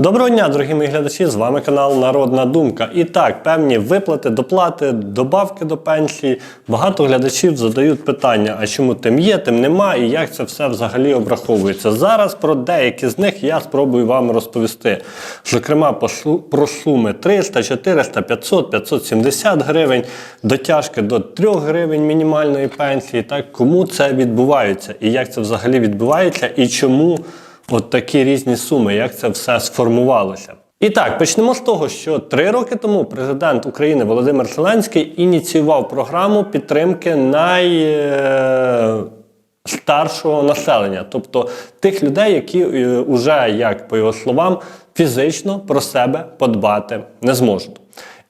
Доброго дня, дорогі мої глядачі! З вами канал Народна Думка. І так, певні виплати, доплати, добавки до пенсії. Багато глядачів задають питання: а чому тим є, тим нема, і як це все взагалі обраховується. Зараз про деякі з них я спробую вам розповісти. Зокрема, про суми 300, 400, 500, 570 гривень, дотяжки до 3 гривень мінімальної пенсії. Так, кому це відбувається, і як це взагалі відбувається, і чому. От такі різні суми, як це все сформувалося. І так, почнемо з того, що три роки тому президент України Володимир Зеленський ініціював програму підтримки найстаршого населення, тобто тих людей, які вже, як по його словам, фізично про себе подбати не зможуть.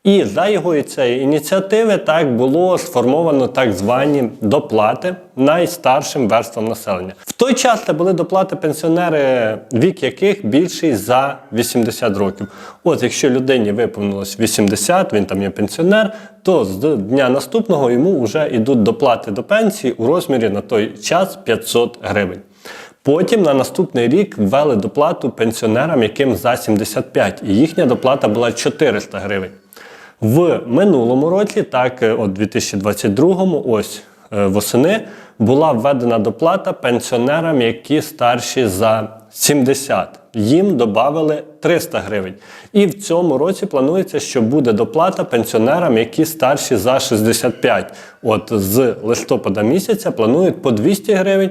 І за його цієї ініціативи так було сформовано так звані доплати найстаршим верствам населення. В той час це були доплати пенсіонери, вік яких більший за 80 років. От якщо людині виповнилось 80, він там є пенсіонер, то з дня наступного йому вже йдуть доплати до пенсії у розмірі на той час 500 гривень. Потім на наступний рік ввели доплату пенсіонерам, яким за 75, і їхня доплата була 400 гривень. В минулому році, так, е, от 2022, ось е, восени, була введена доплата пенсіонерам, які старші за 70. Їм додали 300 гривень. І в цьому році планується, що буде доплата пенсіонерам, які старші за 65. От з листопада місяця планують по 200 гривень.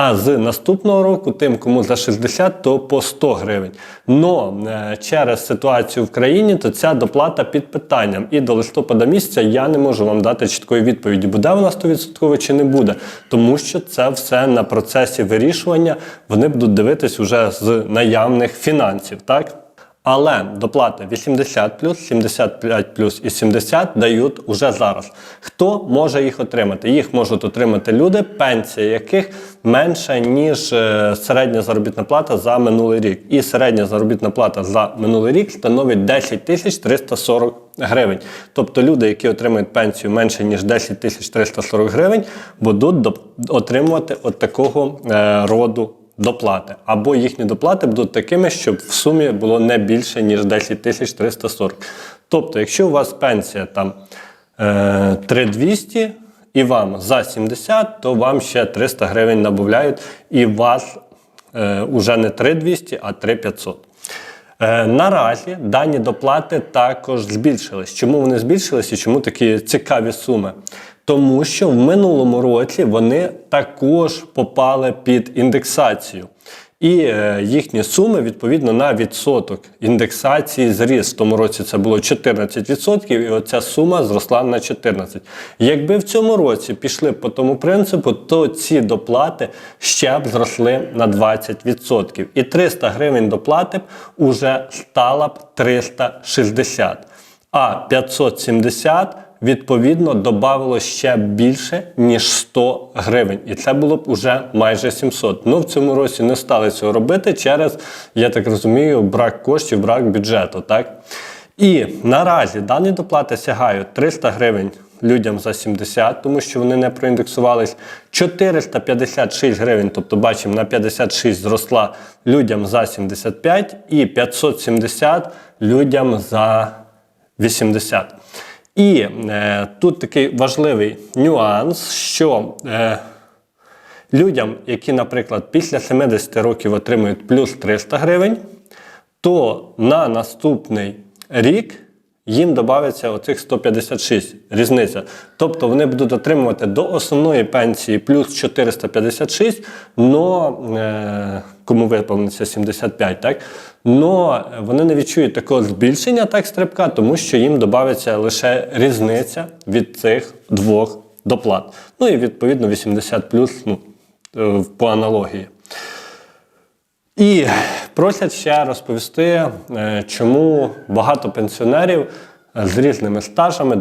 А з наступного року тим, кому за 60, то по 100 гривень. Но е, через ситуацію в країні, то ця доплата під питанням. І до листопада місяця я не можу вам дати чіткої відповіді, буде вона 100% чи не буде. Тому що це все на процесі вирішування. Вони будуть дивитись уже з наявних фінансів. так? Але доплати 80 75 і 70 дають уже зараз. Хто може їх отримати? Їх можуть отримати люди, пенсія яких менша, ніж е, середня заробітна плата за минулий рік. І середня заробітна плата за минулий рік становить 10 тисяч 340 гривень. Тобто люди, які отримують пенсію менше, ніж 10 тисяч 340 гривень, будуть отримувати от такого е, роду доплати. Або їхні доплати будуть такими, щоб в сумі було не більше, ніж 10 тисяч 340. Тобто, якщо у вас пенсія там е, 3200 і вам за 70, то вам ще 300 гривень набавляють, і вас е, уже не 3200, а 3500. Е, Наразі дані доплати також збільшились. Чому вони збільшились і чому такі цікаві суми? Тому що в минулому році вони також попали під індексацію. І е, їхні суми відповідно на відсоток індексації зріс. В тому році це було 14%, і оця сума зросла на 14%. Якби в цьому році пішли по тому принципу, то ці доплати ще б зросли на 20%. І 300 гривень доплати б уже стала б 360. А 570 відповідно додавало ще більше, ніж 100 гривень. І це було б уже майже 700. Ну в цьому році не стали цього робити через, я так розумію, брак коштів, брак бюджету. так? І наразі дані доплати сягають 300 гривень людям за 70, тому що вони не проіндексувались. 456 гривень, тобто бачимо, на 56 зросла людям за 75 і 570 людям за 80. І е, тут такий важливий нюанс, що е, людям, які, наприклад, після 70 років отримують плюс 300 гривень, то на наступний рік їм додається оцих 156 різниця. Тобто вони будуть отримувати до основної пенсії плюс 456, но е, кому виповниться 75, так? Но вони не відчують такого збільшення так стрибка, тому що їм додається лише різниця від цих двох доплат. Ну і відповідно 80 плюс ну, е, по аналогії. І просять ще розповісти, е, чому багато пенсіонерів з різними стажами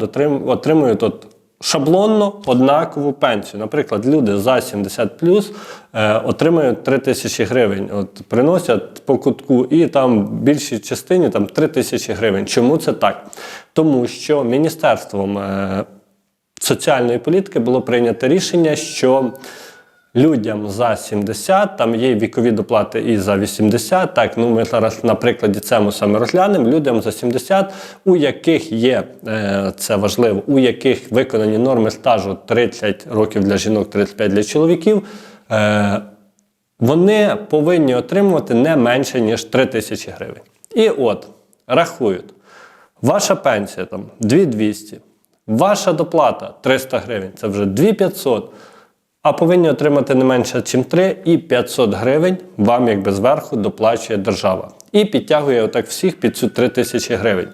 отримують от шаблонно однакову пенсію. Наприклад, люди за 70 плюс е, отримують 3 тисячі гривень. От приносять по кутку, і там в більшій частині там 3 тисячі гривень. Чому це так? Тому що міністерством е, соціальної політики було прийнято рішення, що людям за 70, там є вікові доплати і за 80. Так, ну ми зараз на прикладі цьому саме розглянемо. Людям за 70, у яких є, е, це важливо, у яких виконані норми стажу 30 років для жінок, 35 для чоловіків. Е, вони повинні отримувати не менше, ніж 3 тисячі гривень. І от, рахують, ваша пенсія там 2200, ваша доплата 300 гривень, це вже 2500, а повинні отримати не менше, ніж 3, і 500 гривень вам якби зверху доплачує держава. І підтягує отак всіх під цю 3 тисячі гривень.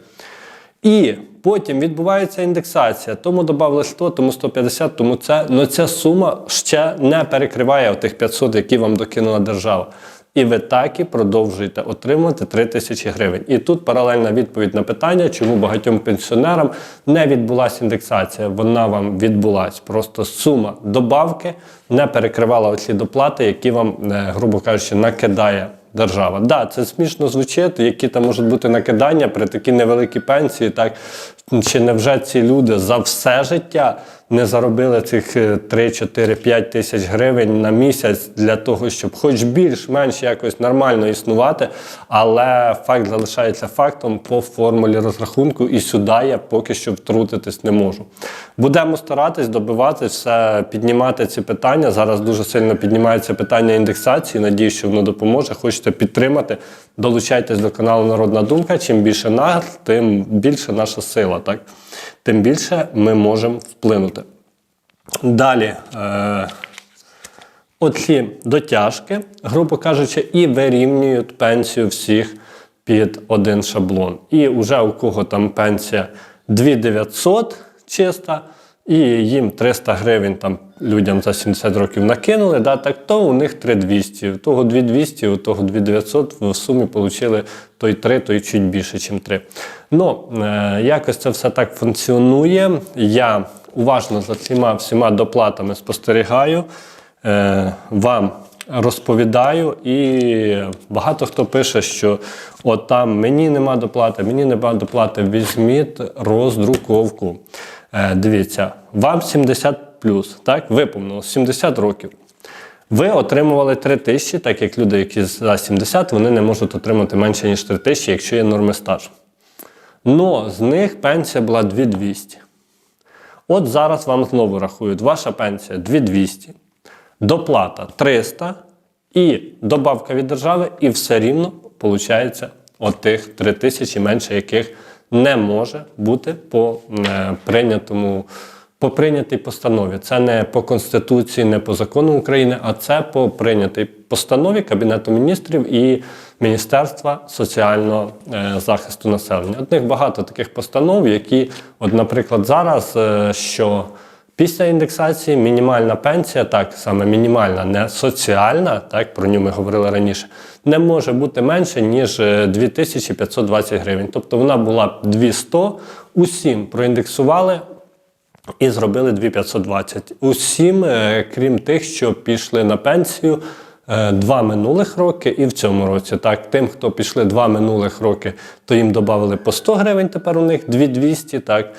І потім відбувається індексація. Тому додали 100, тому 150, тому це. Ну ця сума ще не перекриває тих 500, які вам докинула держава. І ви так і продовжуєте отримувати 3 тисячі гривень. І тут паралельна відповідь на питання, чому багатьом пенсіонерам не відбулася індексація. Вона вам відбулась. Просто сума добавки не перекривала оці доплати, які вам, е, грубо кажучи, накидає держава. Да, це смішно звучить, які там можуть бути накидання при такій невеликій пенсії. Так чи невже ці люди за все життя не заробили цих е, 3, 4, 5 тисяч гривень на місяць для того, щоб хоч більш-менш якось нормально існувати, але факт залишається фактом по формулі розрахунку, і сюди я поки що втрутитись не можу. Будемо старатись добиватись, все піднімати ці питання. Зараз дуже сильно піднімається питання індексації. Надію, що воно допоможе. Хочете підтримати, долучайтесь до каналу Народна Думка. Чим більше нас, тим більше наша сила. Так? Тим більше ми можемо вплинути. Далі. Е- Оці дотяжки, грубо кажучи, і вирівнюють пенсію всіх під один шаблон. І вже у кого там пенсія 2900 чиста, і їм 300 гривень там людям за 70 років накинули, да, так то у них 3200. У того 2200, у того 2900 в сумі отримали той 3, той чуть більше, ніж 3. Ну, е, якось це все так функціонує. Я уважно за цими всіма доплатами спостерігаю е, вам розповідаю, і багато хто пише, що от там мені нема доплати, мені нема доплати, візьміть роздруковку. Е, дивіться, вам 70 так, виповнилось 70 років. Ви отримували 3 тисячі, так як люди, які за 70, вони не можуть отримати менше, ніж 3 тисячі, якщо є норми стажу. Но з них пенсія була 2200. От зараз вам знову рахують, ваша пенсія 2200, доплата 300 і добавка від держави, і все рівно виходить от тих 3 тисячі, менше яких не може бути по е, прийнятому. По прийнятій постанові. Це не по Конституції, не по закону України, а це по прийнятій постанові Кабінету міністрів і Міністерства соціального е, захисту населення. От них багато таких постанов, які, от, наприклад, зараз, е, що після індексації мінімальна пенсія, так саме мінімальна, не соціальна, так про нього ми говорили раніше, не може бути менше, ніж е, 2520 гривень. Тобто вона була б 200, усім проіндексували. І зробили 2520. Усім, е, крім тих, що пішли на пенсію е, два минулих роки і в цьому році. Так, тим, хто пішли два минулих роки, то їм додали по 100 гривень, тепер у них 2200, так.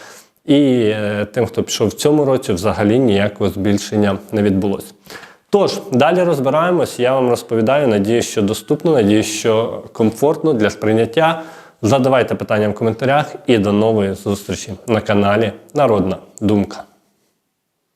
І е, тим, хто пішов в цьому році, взагалі ніякого збільшення не відбулося. Тож, далі розбираємось, я вам розповідаю, надію, що доступно, надію, що комфортно для сприйняття. Задавайте питання в коментарях і до нової зустрічі на каналі Народна Думка.